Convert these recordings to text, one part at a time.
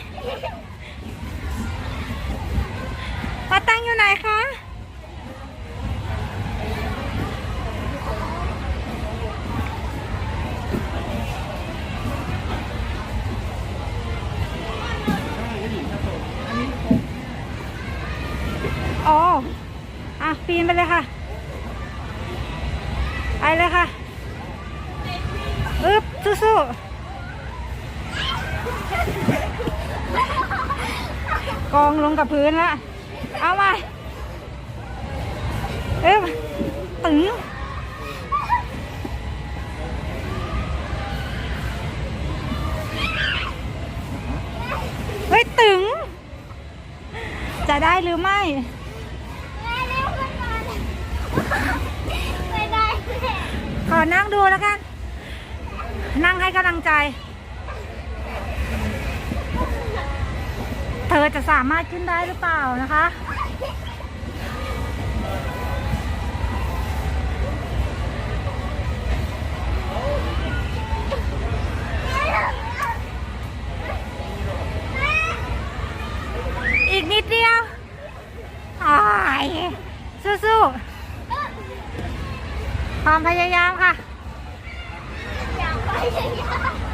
อยู่ไหนมาตั้งอยู่ไหนคะอ๋ออะ ปีนไปเลยค่ะ ไปเลยค่ะอึ๊บสู้ๆ กองลงกับพื้นละเอามาอึ๊บตึงเฮ้ยตึง จะได้หรือไม่ ไม่ได้ขอนั่งดูแล้วกัน นั่งให้กำลังใจ เธอจะสามารถขึ้นได้หรือเปล่านะคะ อีกนิดเดียวอ้ายสู้ๆความพยายามค่ะ อยากไปอย่างนี้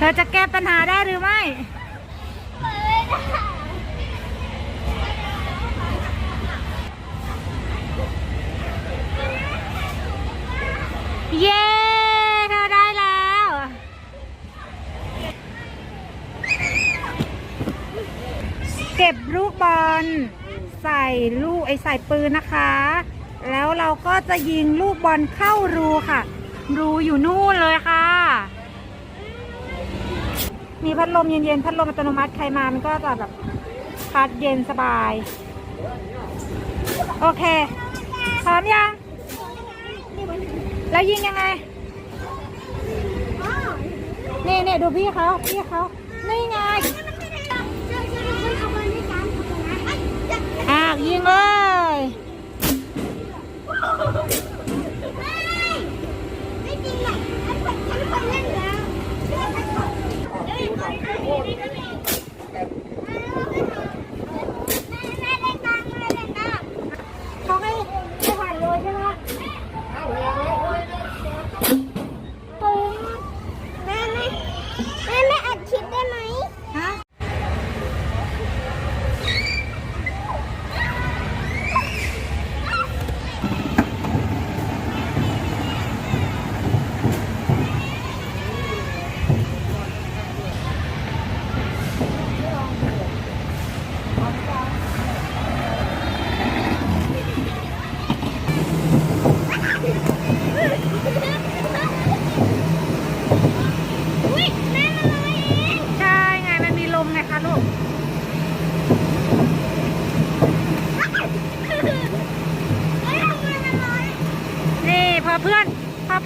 เธอจะแก้ปัญหาได้หรือไม่ ล ใส่ลูกไอใส่ปืนนะคะ แล้วเราก็จะยิงลูกบอลเข้ารูค่ะ รูอยู่นู่นเลยค่ะ มีพัดลมเย็นๆ พัดลมอัตโนมัติใครมามันก็จะแบบพัดเย็นสบาย โอเคพร้อมยังแล้วยิงยังไง นี่นี่ดูพี่เขาพี่เขานี่ไง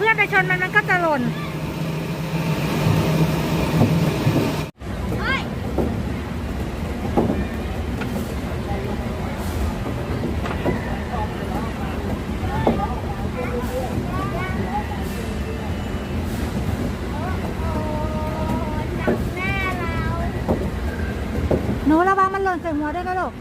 พอเพื่อนไปชนมันมันก็จะหล่นหนูระวังมันหล่นใส่หัวด้วยนะลูก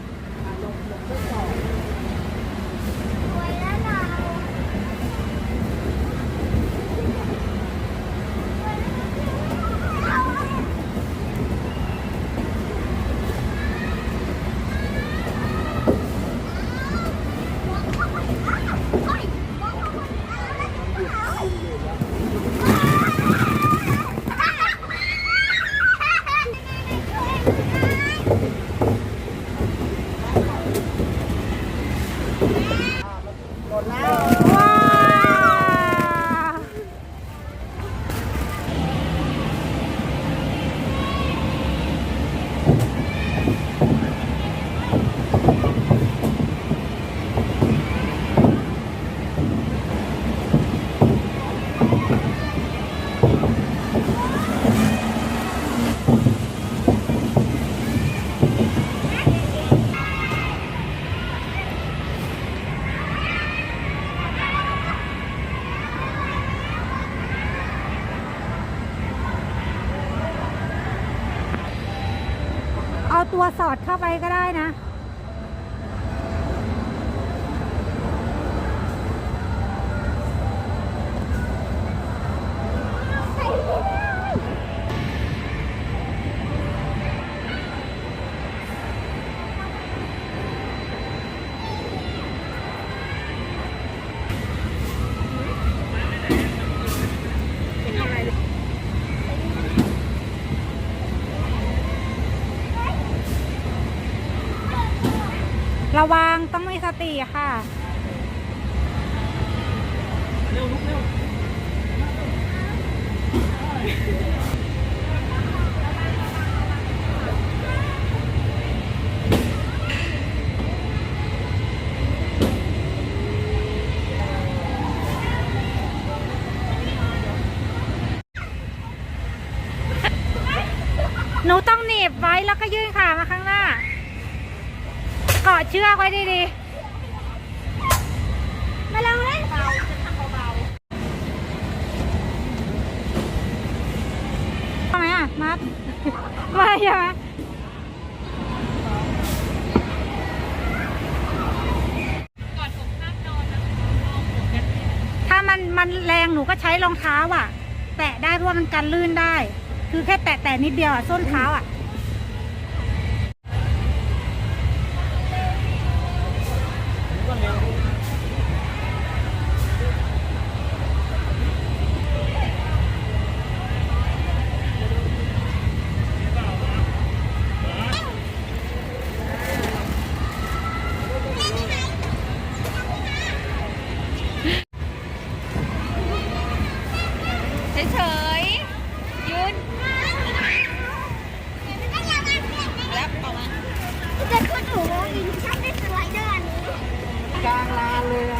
วสอดเข้าไปก็ได้นะ ระวังต้องมีสติค่ะหนูต้องหนีบไว้แล้วก็ยื่นขามาข้างหน้า เกาะเชือกไว้ดีๆ มาลองเล่นๆทำไมอะมัดไม่ใช่ไหมถ้ามันมันแรงหนูก็ใช้รองเท้าอะ แตะได้เพราะว่ามันกันลื่นได้ คือแค่แตะแตะนิดเดียวอะ ส้นเท้าอะางลานเลย